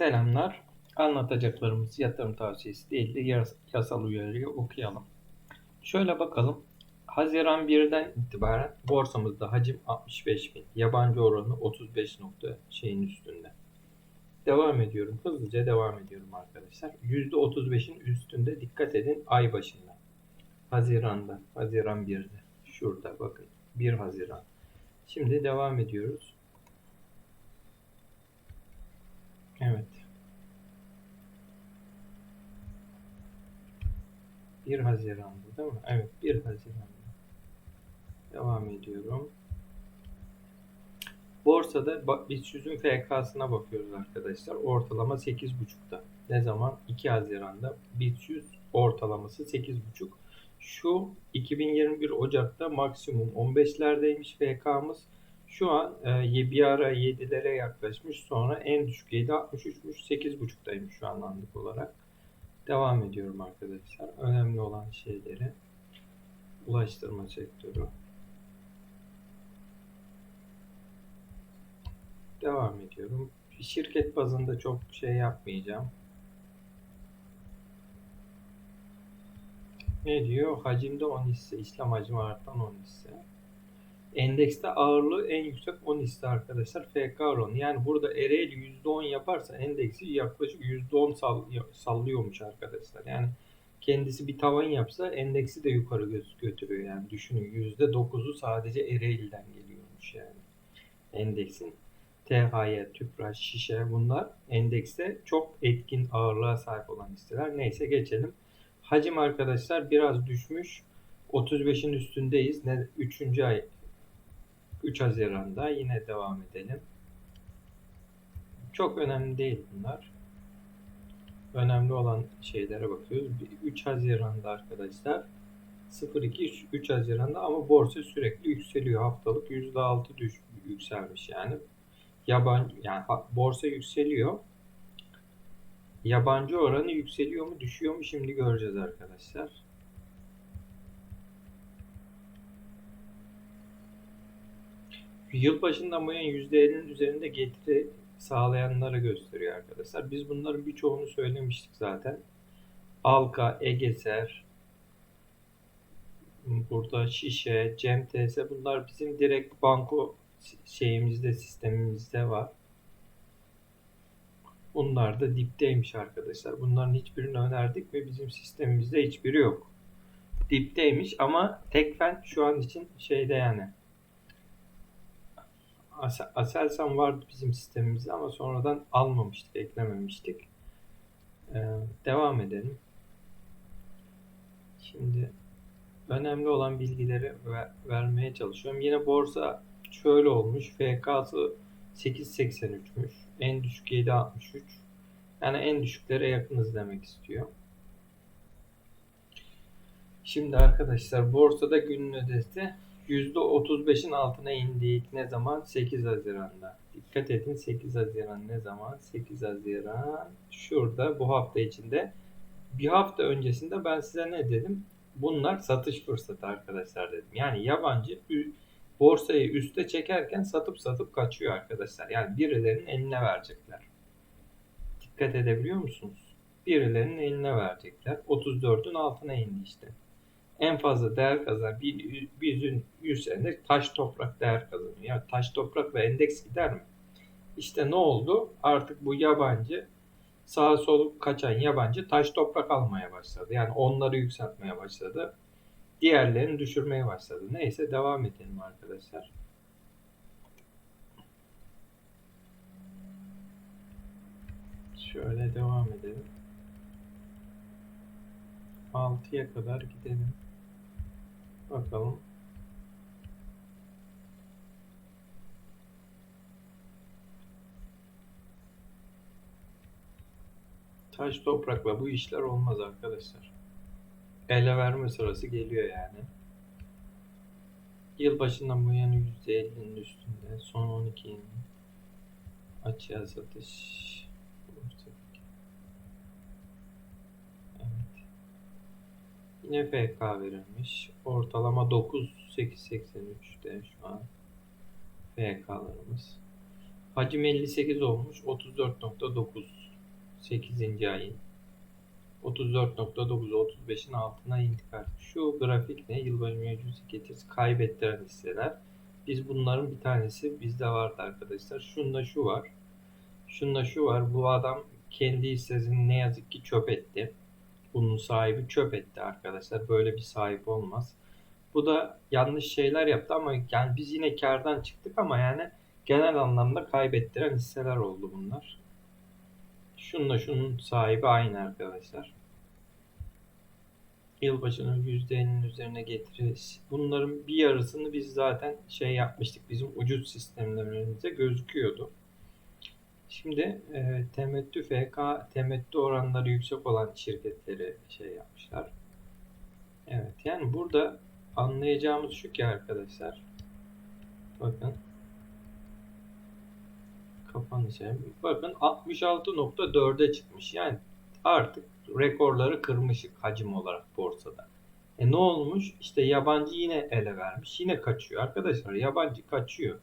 Selamlar. Anlatacaklarımız yatırım tavsiyesi değil de yas- yasal uyarıyı okuyalım. Şöyle bakalım. Haziran 1'den itibaren borsamızda hacim 65 bin. Yabancı oranı 35 nokta şeyin üstünde. Devam ediyorum. Hızlıca devam ediyorum arkadaşlar. %35'in üstünde dikkat edin ay başında. Haziran'da. Haziran 1'de. Şurada bakın. 1 Haziran. Şimdi devam ediyoruz. Evet. 1 Haziran'da değil mi? Evet 1 Haziran'da. Devam ediyorum. Borsada BIST 100'ün FK'sına bakıyoruz arkadaşlar. Ortalama 8.5'ta. Ne zaman? 2 Haziran'da BIST 100 ortalaması 8.5. Şu 2021 Ocak'ta maksimum 15'lerdeymiş FK'mız. Şu an e, bir ara 7'lere yaklaşmış. Sonra en düşük 7 63'müş. 8.5'taymış şu an anlık olarak. Devam ediyorum arkadaşlar. Önemli olan şeyleri. Ulaştırma sektörü. Devam ediyorum. Şirket bazında çok şey yapmayacağım. Ne diyor? Hacimde 10 hisse, İslam hacmi artan 10 hisse. Endekste ağırlığı en yüksek 10 hisse arkadaşlar. FK oranı. Yani burada Ereğli %10 yaparsa endeksi yaklaşık %10 sall- sallıyormuş arkadaşlar. Yani kendisi bir tavan yapsa endeksi de yukarı gö- götürüyor. Yani düşünün %9'u sadece Ereğli'den geliyormuş yani. Endeksin THY, Tüpraş, Şişe bunlar endekste çok etkin ağırlığa sahip olan hisseler. Neyse geçelim. Hacim arkadaşlar biraz düşmüş. 35'in üstündeyiz. Ne 3. ay 3 Haziran'da yine devam edelim. Çok önemli değil bunlar. Önemli olan şeylere bakıyoruz. 3 Haziran'da arkadaşlar 02 3, 3 Haziran'da ama borsa sürekli yükseliyor. Haftalık %6 düş yükselmiş yani. Yabancı yani borsa yükseliyor. Yabancı oranı yükseliyor mu düşüyor mu şimdi göreceğiz arkadaşlar. Yılbaşından bu yana %50'nin üzerinde getiri sağlayanları gösteriyor arkadaşlar. Biz bunların birçoğunu söylemiştik zaten. Alka, Egeser, burada Şişe, Cem TS bunlar bizim direkt banko şeyimizde, sistemimizde var. Bunlar da dipteymiş arkadaşlar. Bunların hiçbirini önerdik ve bizim sistemimizde hiçbiri yok. Dipteymiş ama Tekfen şu an için şeyde yani Aselsan vardı bizim sistemimizde ama sonradan almamıştık, eklememiştik. Ee, devam edelim. Şimdi önemli olan bilgileri ver- vermeye çalışıyorum. Yine borsa şöyle olmuş. FK'sı 8.83'müş. En düşük 7.63. Yani en düşüklere yakınız demek istiyor. Şimdi arkadaşlar borsada günün ödesi %35'in altına indik. Ne zaman? 8 Haziran'da. Dikkat edin 8 Haziran ne zaman? 8 Haziran şurada bu hafta içinde. Bir hafta öncesinde ben size ne dedim? Bunlar satış fırsatı arkadaşlar dedim. Yani yabancı borsayı üste çekerken satıp satıp kaçıyor arkadaşlar. Yani birilerinin eline verecekler. Dikkat edebiliyor musunuz? Birilerinin eline verecekler. 34'ün altına indi işte en fazla değer kazanan bir, bir yüzün 100 senede taş toprak değer kazanıyor. Yani taş toprak ve endeks gider mi? İşte ne oldu? Artık bu yabancı sağa solu kaçan yabancı taş toprak almaya başladı. Yani onları yükseltmeye başladı. Diğerlerini düşürmeye başladı. Neyse devam edelim arkadaşlar. Şöyle devam edelim. 6'ya kadar gidelim. Bakalım. Taş toprakla bu işler olmaz arkadaşlar. Ele verme sırası geliyor yani. Yılbaşından bu yana %50'nin üstünde. Son 12'nin açığa satış. Evet. Yine FK verilmiş. Ortalama 9 8.83'te şu an FK'larımız. Hacim 58 olmuş. 34.9 8. ayın 34.9'u 35'in altına indik artık. Şu grafik ne? Yılbaşı mevcusu getirisi kaybettiren hisseler. Biz bunların bir tanesi bizde vardı arkadaşlar. Şunda şu var. Şunda şu var. Bu adam kendi hissesini ne yazık ki çöp etti. Bunun sahibi çöp etti arkadaşlar. Böyle bir sahip olmaz. Bu da yanlış şeyler yaptı ama yani biz yine kardan çıktık ama yani genel anlamda kaybettiren hisseler oldu bunlar. Şununla şunun sahibi aynı arkadaşlar. Yılbaşının %50'nin üzerine getiririz. Bunların bir yarısını biz zaten şey yapmıştık. Bizim ucuz sistemlerimizde gözüküyordu. Şimdi e, temettü FK temettü oranları yüksek olan şirketleri şey yapmışlar. Evet yani burada anlayacağımız şu ki arkadaşlar. Bakın. Kapanışa. Bakın 66.4'e çıkmış. Yani artık rekorları kırmışık hacim olarak borsada. E ne olmuş? İşte yabancı yine ele vermiş. Yine kaçıyor. Arkadaşlar yabancı kaçıyor.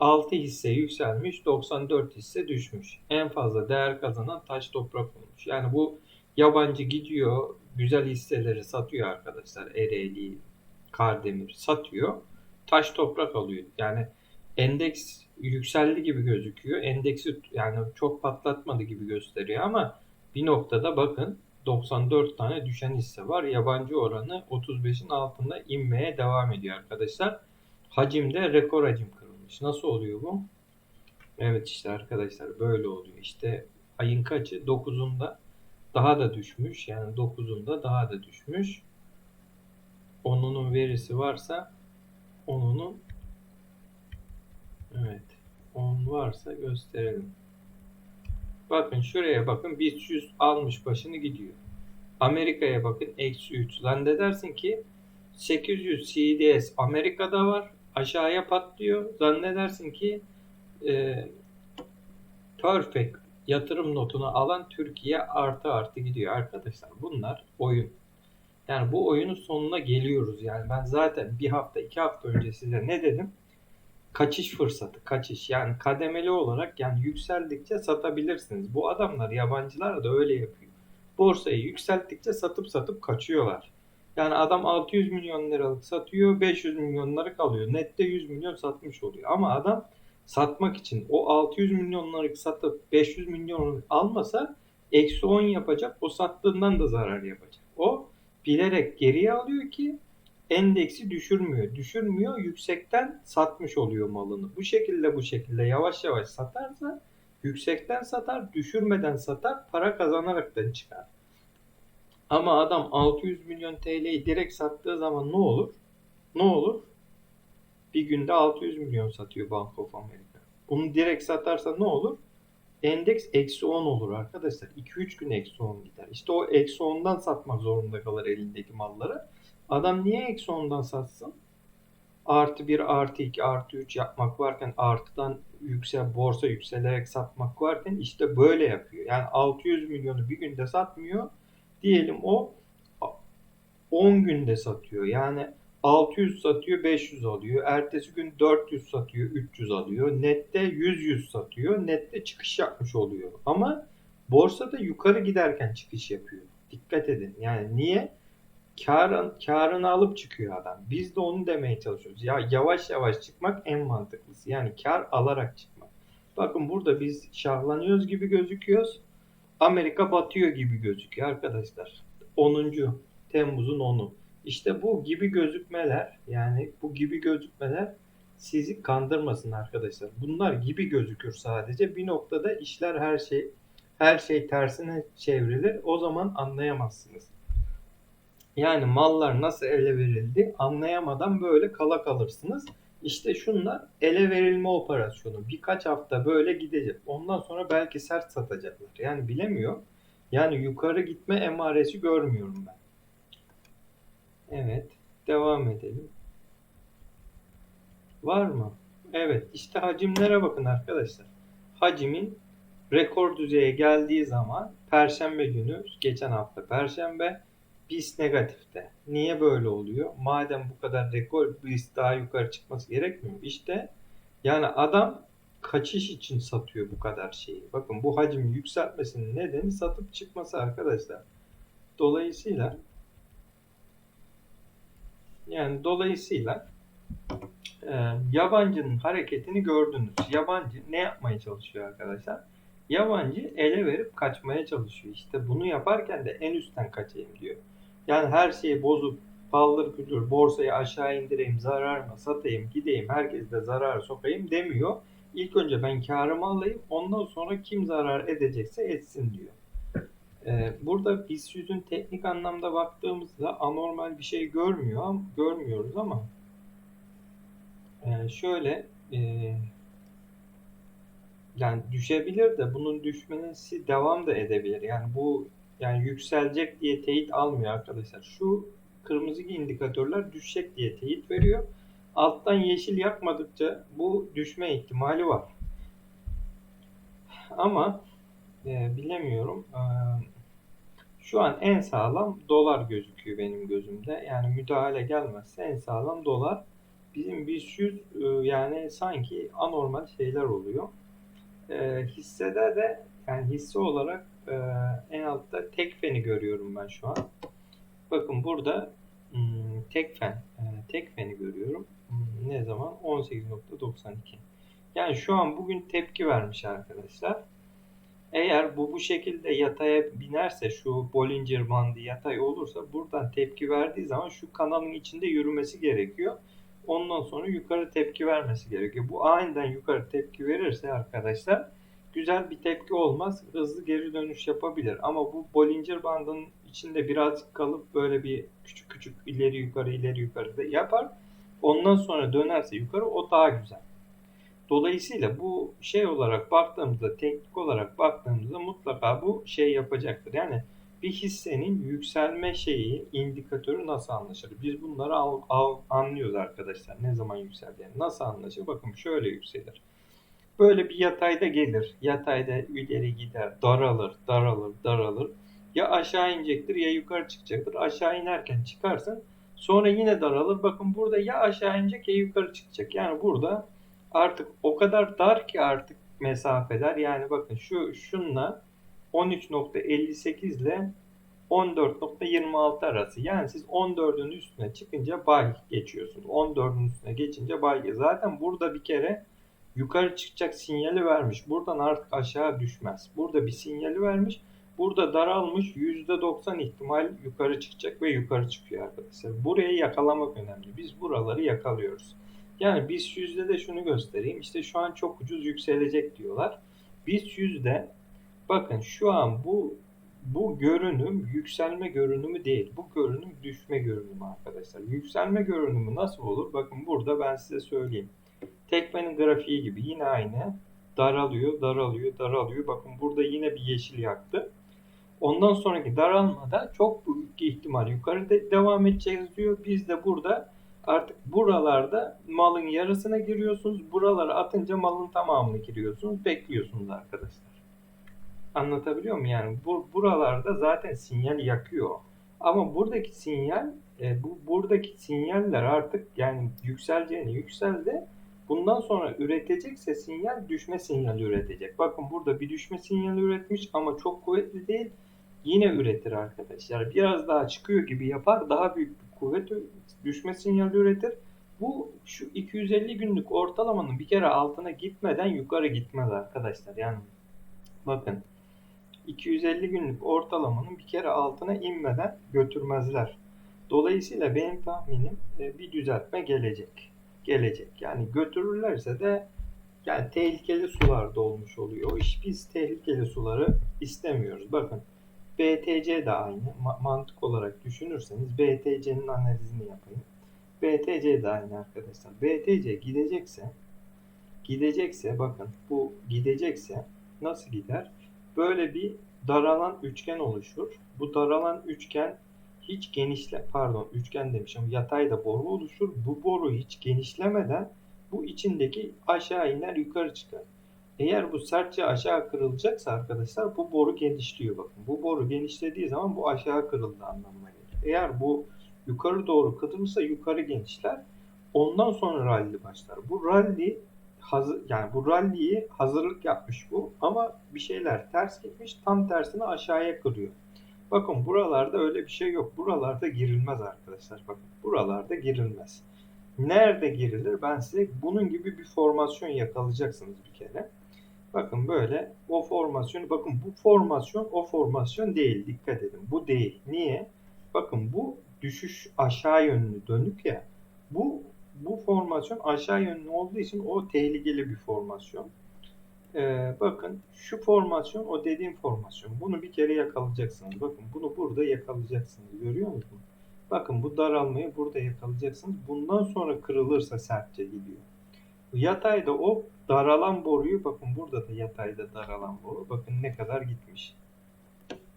6 hisse yükselmiş, 94 hisse düşmüş. En fazla değer kazanan taş toprak olmuş. Yani bu yabancı gidiyor, güzel hisseleri satıyor arkadaşlar. Ereğli, Kardemir satıyor. Taş toprak alıyor. Yani endeks yükseldi gibi gözüküyor. Endeksi yani çok patlatmadı gibi gösteriyor ama bir noktada bakın 94 tane düşen hisse var. Yabancı oranı 35'in altında inmeye devam ediyor arkadaşlar. Hacimde rekor hacim. Nasıl oluyor bu? Evet işte arkadaşlar böyle oluyor. İşte ayın kaçı? 9'unda daha da düşmüş. Yani 9'unda daha da düşmüş. Onunun verisi varsa onunun evet 10 varsa gösterelim. Bakın şuraya bakın 500 almış başını gidiyor. Amerika'ya bakın eksi 3. Zannedersin ki 800 CDS Amerika'da var. Aşağıya patlıyor. Zannedersin ki e, perfect yatırım notunu alan Türkiye artı artı gidiyor. Arkadaşlar bunlar oyun. Yani bu oyunun sonuna geliyoruz. Yani ben zaten bir hafta iki hafta önce size ne dedim? Kaçış fırsatı, kaçış. Yani kademeli olarak yani yükseldikçe satabilirsiniz. Bu adamlar yabancılar da öyle yapıyor. Borsayı yükselttikçe satıp satıp kaçıyorlar. Yani adam 600 milyon liralık satıyor, 500 milyonları kalıyor. Nette 100 milyon satmış oluyor. Ama adam satmak için o 600 milyonları satıp 500 milyon almasa eksi 10 yapacak. O sattığından da zarar yapacak. O bilerek geriye alıyor ki endeksi düşürmüyor. Düşürmüyor, yüksekten satmış oluyor malını. Bu şekilde bu şekilde yavaş yavaş satarsa yüksekten satar, düşürmeden satar, para kazanaraktan çıkar. Ama adam 600 milyon TL'yi direkt sattığı zaman ne olur? Ne olur? Bir günde 600 milyon satıyor Bank of America. Bunu direkt satarsa ne olur? Endeks eksi 10 olur arkadaşlar. 2-3 gün eksi 10 gider. İşte o eksi 10'dan satmak zorunda kalır elindeki malları. Adam niye eksi 10'dan satsın? Artı 1, artı 2, artı 3 yapmak varken artıdan yüksel, borsa yükselerek satmak varken işte böyle yapıyor. Yani 600 milyonu bir günde satmıyor. Diyelim o 10 günde satıyor. Yani 600 satıyor 500 alıyor. Ertesi gün 400 satıyor 300 alıyor. Nette 100 100 satıyor. Nette çıkış yapmış oluyor. Ama borsada yukarı giderken çıkış yapıyor. Dikkat edin. Yani niye? Karın, karını alıp çıkıyor adam. Biz de onu demeye çalışıyoruz. Ya yavaş yavaş çıkmak en mantıklısı. Yani kar alarak çıkmak. Bakın burada biz şahlanıyoruz gibi gözüküyoruz. Amerika batıyor gibi gözüküyor arkadaşlar. 10. Temmuz'un 10'u. İşte bu gibi gözükmeler yani bu gibi gözükmeler sizi kandırmasın arkadaşlar. Bunlar gibi gözükür sadece. Bir noktada işler her şey her şey tersine çevrilir. O zaman anlayamazsınız. Yani mallar nasıl ele verildi anlayamadan böyle kala kalırsınız. İşte şunlar ele verilme operasyonu. Birkaç hafta böyle gidecek. Ondan sonra belki sert satacaklar. Yani bilemiyor. Yani yukarı gitme emaresi görmüyorum ben. Evet. Devam edelim. Var mı? Evet. işte hacimlere bakın arkadaşlar. Hacimin rekor düzeye geldiği zaman Perşembe günü, geçen hafta Perşembe BIST negatifte. Niye böyle oluyor? Madem bu kadar rekor BIST daha yukarı çıkması gerekmiyor. İşte yani adam kaçış için satıyor bu kadar şeyi. Bakın bu hacim yükseltmesinin nedeni satıp çıkması arkadaşlar. Dolayısıyla yani dolayısıyla e, yabancının hareketini gördünüz. Yabancı ne yapmaya çalışıyor arkadaşlar? Yabancı ele verip kaçmaya çalışıyor. İşte bunu yaparken de en üstten kaçayım diyor. Yani her şeyi bozup paldır küldür borsayı aşağı indireyim, zarar mı satayım, gideyim, herkes de zarar sokayım demiyor. İlk önce ben karımı alayım, ondan sonra kim zarar edecekse etsin diyor. Ee, burada BIST 100'ün teknik anlamda baktığımızda anormal bir şey görmüyor, görmüyoruz ama e, şöyle e, yani düşebilir de bunun düşmesi devam da edebilir. Yani bu yani yükselecek diye teyit almıyor arkadaşlar. Şu kırmızı indikatörler düşecek diye teyit veriyor. Alttan yeşil yakmadıkça bu düşme ihtimali var. Ama e, bilemiyorum. E, şu an en sağlam dolar gözüküyor benim gözümde. Yani müdahale gelmezse en sağlam dolar. Bizim BIST 100 e, yani sanki anormal şeyler oluyor. E, hissede de yani hisse olarak e, en altta Tekfen'i görüyorum ben şu an. Bakın burada hmm, Tekfen, e, Tekfen'i görüyorum. Hmm, ne zaman? 18.92. Yani şu an bugün tepki vermiş arkadaşlar. Eğer bu bu şekilde yataya binerse şu Bollinger bandı yatay olursa buradan tepki verdiği zaman şu kanalın içinde yürümesi gerekiyor. Ondan sonra yukarı tepki vermesi gerekiyor. Bu aniden yukarı tepki verirse arkadaşlar güzel bir tepki olmaz. Hızlı geri dönüş yapabilir. Ama bu Bollinger bandının içinde birazcık kalıp böyle bir küçük küçük ileri yukarı ileri yukarı da yapar. Ondan sonra dönerse yukarı o daha güzel. Dolayısıyla bu şey olarak baktığımızda, teknik olarak baktığımızda mutlaka bu şey yapacaktır. Yani bir hissenin yükselme şeyi, indikatörü nasıl anlaşılır? Biz bunları al, al, anlıyoruz arkadaşlar. Ne zaman yükseldiğini. Nasıl anlaşılır? Bakın şöyle yükselir. Böyle bir yatayda gelir. Yatayda ileri gider, daralır, daralır, daralır. Ya aşağı inecektir ya yukarı çıkacaktır. Aşağı inerken çıkarsın. Sonra yine daralır. Bakın burada ya aşağı inecek ya yukarı çıkacak. Yani burada artık o kadar dar ki artık mesafeler. Yani bakın şu şunla 13.58 ile 14.26 arası. Yani siz 14'ün üstüne çıkınca bay geçiyorsunuz. 14'ün üstüne geçince bay. Zaten burada bir kere yukarı çıkacak sinyali vermiş. Buradan artık aşağı düşmez. Burada bir sinyali vermiş. Burada daralmış %90 ihtimal yukarı çıkacak ve yukarı çıkıyor arkadaşlar. Burayı yakalamak önemli. Biz buraları yakalıyoruz. Yani BIST 100'de de şunu göstereyim. İşte şu an çok ucuz yükselecek diyorlar. BIST 100'de bakın şu an bu bu görünüm yükselme görünümü değil. Bu görünüm düşme görünümü arkadaşlar. Yükselme görünümü nasıl olur? Bakın burada ben size söyleyeyim. Tekmenin grafiği gibi yine aynı. Daralıyor, daralıyor, daralıyor. Bakın burada yine bir yeşil yaktı. Ondan sonraki daralmada çok büyük ihtimal yukarı de devam edeceğiz diyor. Biz de burada artık buralarda malın yarısına giriyorsunuz. Buralara atınca malın tamamını giriyorsunuz. Bekliyorsunuz arkadaşlar. Anlatabiliyor muyum? Yani bu, buralarda zaten sinyal yakıyor. Ama buradaki sinyal e, bu buradaki sinyaller artık yani yükseleceğini yükseldi. Bundan sonra üretecekse sinyal düşme sinyali üretecek. Bakın burada bir düşme sinyali üretmiş ama çok kuvvetli değil. Yine üretir arkadaşlar. Biraz daha çıkıyor gibi yapar. Daha büyük bir kuvvet düşme sinyali üretir. Bu şu 250 günlük ortalamanın bir kere altına gitmeden yukarı gitmez arkadaşlar. Yani bakın 250 günlük ortalamanın bir kere altına inmeden götürmezler. Dolayısıyla benim tahminim e, bir düzeltme gelecek. Gelecek. Yani götürürlerse de yani tehlikeli sularda olmuş oluyor. İş biz tehlikeli suları istemiyoruz. Bakın BTC de aynı. Ma- mantık olarak düşünürseniz BTC'nin analizini yapayım. BTC de aynı arkadaşlar. BTC gidecekse gidecekse bakın bu gidecekse nasıl gider? Böyle bir daralan üçgen oluşur. Bu daralan üçgen hiç genişle pardon üçgen demişim yatayda boru oluşur. Bu boru hiç genişlemeden bu içindeki aşağı iner yukarı çıkar. Eğer bu sertçe aşağı kırılacaksa arkadaşlar bu boru genişliyor bakın. Bu boru genişlediği zaman bu aşağı kırıldı anlamına gelir. Eğer bu yukarı doğru kırılırsa yukarı genişler. Ondan sonra rally başlar. Bu rally hazır yani bu rally'yi hazırlık yapmış bu ama bir şeyler ters gitmiş tam tersine aşağıya kırıyor. Bakın buralarda öyle bir şey yok. Buralarda girilmez arkadaşlar. Bakın buralarda girilmez. Nerede girilir? Ben size bunun gibi bir formasyon yakalayacaksınız bir kere. Bakın böyle o formasyonu bakın bu formasyon o formasyon değil. Dikkat edin. Bu değil. Niye? Bakın bu düşüş aşağı yönlü dönük ya. Bu bu formasyon aşağı yönlü olduğu için o tehlikeli bir formasyon. Ee, bakın şu formasyon o dediğim formasyon. Bunu bir kere yakalayacaksınız. Bakın bunu burada yakalayacaksınız. Görüyor musunuz? Bakın bu daralmayı burada yakalayacaksınız. Bundan sonra kırılırsa sertçe gidiyor. Yatayda o daralan boruyu bakın burada da yatayda daralan boru. Bakın ne kadar gitmiş.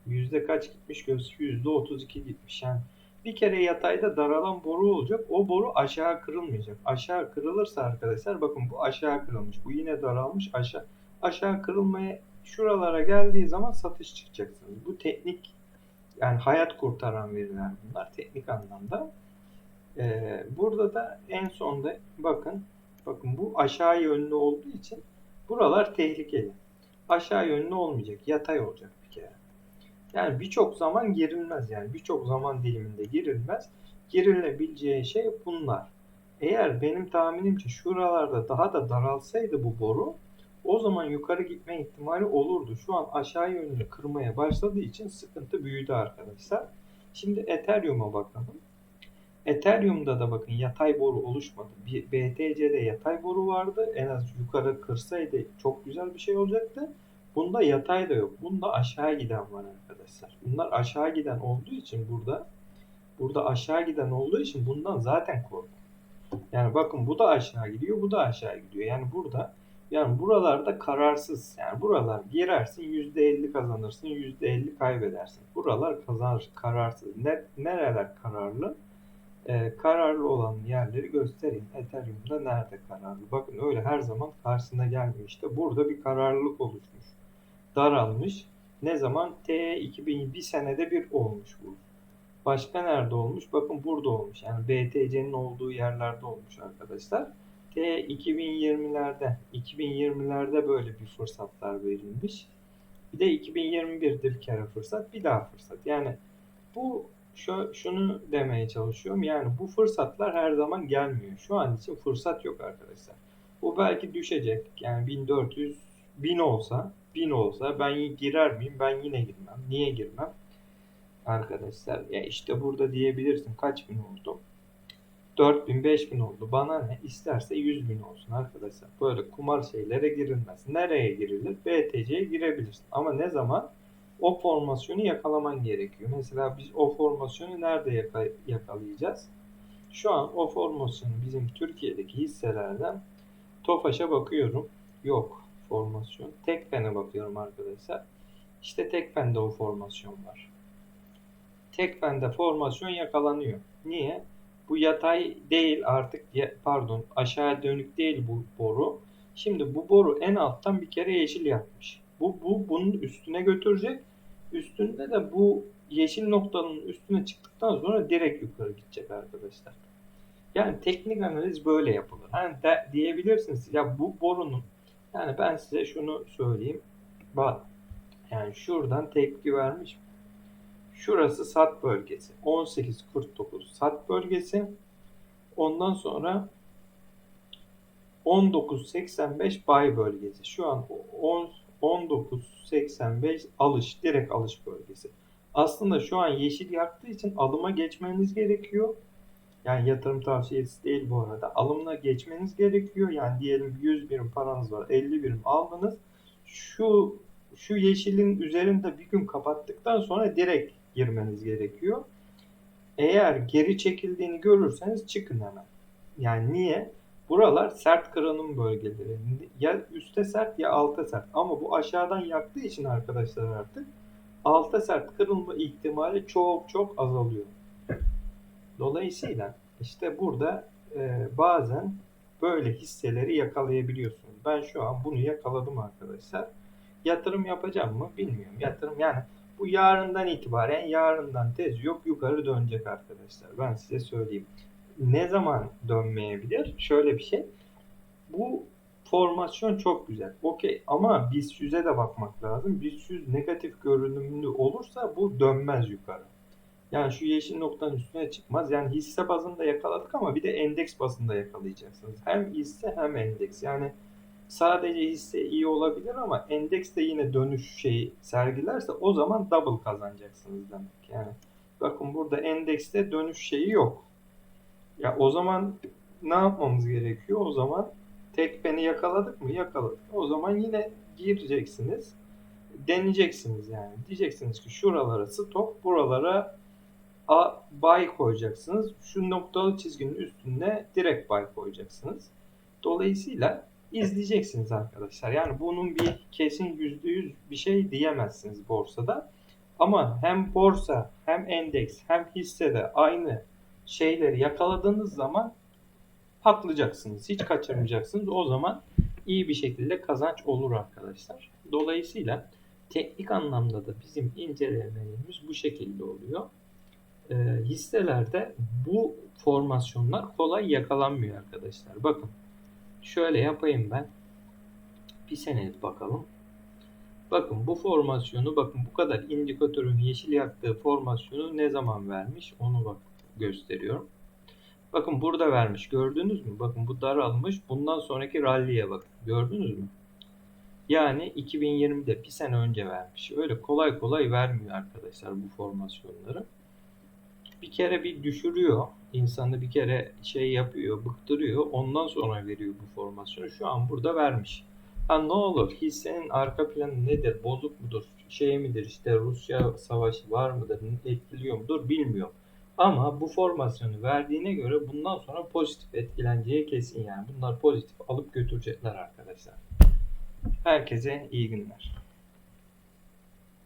Yüzde kaç gitmiş? Yüzde 32 gitmiş. Yani bir kere yatayda daralan boru olacak. O boru aşağı kırılmayacak. Aşağı kırılırsa arkadaşlar bakın bu aşağı kırılmış. Bu yine daralmış aşağı. Aşağı kırılmaya şuralara geldiği zaman satış çıkacaksınız. Bu teknik yani hayat kurtaran veriler bunlar teknik anlamda. Ee, burada da en sonda bakın bakın bu aşağı yönlü olduğu için buralar tehlikeli. Aşağı yönlü olmayacak. Yatay olacak bir kere. Yani birçok zaman girilmez yani birçok zaman diliminde girilmez. Girilebileceği şey bunlar. Eğer benim tahminimce şuralarda daha da daralsaydı bu boru o zaman yukarı gitme ihtimali olurdu. Şu an aşağı yönlü kırmaya başladığı için sıkıntı büyüdü arkadaşlar. Şimdi Ethereum'a bakalım. Ethereum'da da bakın yatay boru oluşmadı. Bir BTC'de yatay boru vardı. En az yukarı kırsaydı çok güzel bir şey olacaktı. Bunda yatay da yok. Bunda aşağı giden var arkadaşlar. Bunlar aşağı giden olduğu için burada burada aşağı giden olduğu için bundan zaten korkun. Yani bakın bu da aşağı gidiyor, bu da aşağı gidiyor. Yani burada yani buralarda kararsız. Yani buralar girersin %50 kazanırsın, %50 kaybedersin. Buralar kazanır, kararsız. Ne, nereler kararlı? Ee, kararlı olan yerleri göstereyim. Ethereum'da nerede kararlı? Bakın öyle her zaman karşısına gelmiyor. İşte burada bir kararlılık oluşmuş. Daralmış. Ne zaman? T 2000 bir senede bir olmuş bu. Başka nerede olmuş? Bakın burada olmuş. Yani BTC'nin olduğu yerlerde olmuş arkadaşlar. T 2020'lerde 2020'lerde böyle bir fırsatlar verilmiş. Bir de 2021'de bir kere fırsat, bir daha fırsat. Yani bu şu, şunu demeye çalışıyorum. Yani bu fırsatlar her zaman gelmiyor. Şu an için fırsat yok arkadaşlar. Bu belki düşecek. Yani 1400 1000 olsa 1000 olsa ben girer miyim? Ben yine girmem. Niye girmem? Arkadaşlar ya işte burada diyebilirsin kaç bin oldu? 4000 5000 oldu. Bana ne? İsterse 100 bin olsun arkadaşlar. Böyle kumar şeylere girilmez. Nereye girilir? BTC'ye girebilirsin. Ama ne zaman? O formasyonu yakalaman gerekiyor. Mesela biz o formasyonu nerede yaka yakalayacağız? Şu an o formasyonu bizim Türkiye'deki hisselerden TOFAŞ'a bakıyorum. Yok formasyon. Tekfen'e bakıyorum arkadaşlar. İşte Tekfen'de o formasyon var. Tekfen'de formasyon yakalanıyor. Niye? Bu yatay değil artık pardon aşağı dönük değil bu boru. Şimdi bu boru en alttan bir kere yeşil yapmış. Bu, bu bunun üstüne götürecek. Üstünde de bu yeşil noktanın üstüne çıktıktan sonra direkt yukarı gidecek arkadaşlar. Yani teknik analiz böyle yapılır. Hani de, diyebilirsiniz ya bu borunun yani ben size şunu söyleyeyim. Bak yani şuradan tepki vermiş. Şurası sat bölgesi. 18.49 sat bölgesi. Ondan sonra 19.85 buy bölgesi. Şu an 19.85 alış, direkt alış bölgesi. Aslında şu an yeşil yaktığı için alıma geçmeniz gerekiyor. Yani yatırım tavsiyesi değil bu arada. Alımına geçmeniz gerekiyor. Yani diyelim 100 birim paranız var. 50 birim aldınız. Şu şu yeşilin üzerinde bir gün kapattıktan sonra direkt girmeniz gerekiyor. Eğer geri çekildiğini görürseniz çıkın hemen. Yani niye? Buralar sert kırılım bölgeleri. Ya üstte sert ya alta sert. Ama bu aşağıdan yaktığı için arkadaşlar artık alta sert kırılma ihtimali çok çok azalıyor. Dolayısıyla işte burada e, bazen böyle hisseleri yakalayabiliyorsunuz. Ben şu an bunu yakaladım arkadaşlar. Yatırım yapacağım mı bilmiyorum. Yatırım yani bu yarından itibaren yarından tez yok yukarı dönecek arkadaşlar. Ben size söyleyeyim. Ne zaman dönmeyebilir? Şöyle bir şey. Bu formasyon çok güzel. Okey ama BIST 100'e de bakmak lazım. BIST 100 negatif görünümlü olursa bu dönmez yukarı. Yani şu yeşil noktanın üstüne çıkmaz. Yani hisse bazında yakaladık ama bir de endeks bazında yakalayacaksınız. Hem hisse hem endeks. Yani sadece hisse iyi olabilir ama endeks de yine dönüş şeyi sergilerse o zaman double kazanacaksınız demek. Yani bakın burada endekste dönüş şeyi yok. Ya o zaman ne yapmamız gerekiyor? O zaman tek beni yakaladık mı? Yakaladık. O zaman yine gireceksiniz. Deneyeceksiniz yani. Diyeceksiniz ki şuralara stop, buralara A, buy koyacaksınız. Şu noktalı çizginin üstüne direkt buy koyacaksınız. Dolayısıyla izleyeceksiniz arkadaşlar. Yani bunun bir kesin %100 bir şey diyemezsiniz borsada. Ama hem borsa hem endeks hem hissede aynı şeyleri yakaladığınız zaman patlayacaksınız. Hiç kaçırmayacaksınız. O zaman iyi bir şekilde kazanç olur arkadaşlar. Dolayısıyla teknik anlamda da bizim incelemelerimiz bu şekilde oluyor. Ee, hisselerde bu formasyonlar kolay yakalanmıyor arkadaşlar. Bakın şöyle yapayım ben. Bir senelik bakalım. Bakın bu formasyonu bakın bu kadar indikatörün yeşil yaktığı formasyonu ne zaman vermiş onu bak gösteriyorum. Bakın burada vermiş gördünüz mü? Bakın bu daralmış. Bundan sonraki rally'e bakın. Gördünüz mü? Yani 2020'de bir sene önce vermiş. Öyle kolay kolay vermiyor arkadaşlar bu formasyonları. Bir kere bir düşürüyor. insanı bir kere şey yapıyor, bıktırıyor. Ondan sonra veriyor bu formasyonu. Şu an burada vermiş. Ha ne olur? Hissenin arka planı nedir? Bozuk mudur? Şey midir? İşte Rusya savaşı var mıdır? Etkiliyor mudur? Bilmiyorum. Ama bu formasyonu verdiğine göre bundan sonra pozitif etkileneceği kesin yani. Bunlar pozitif alıp götürecekler arkadaşlar. Herkese iyi günler.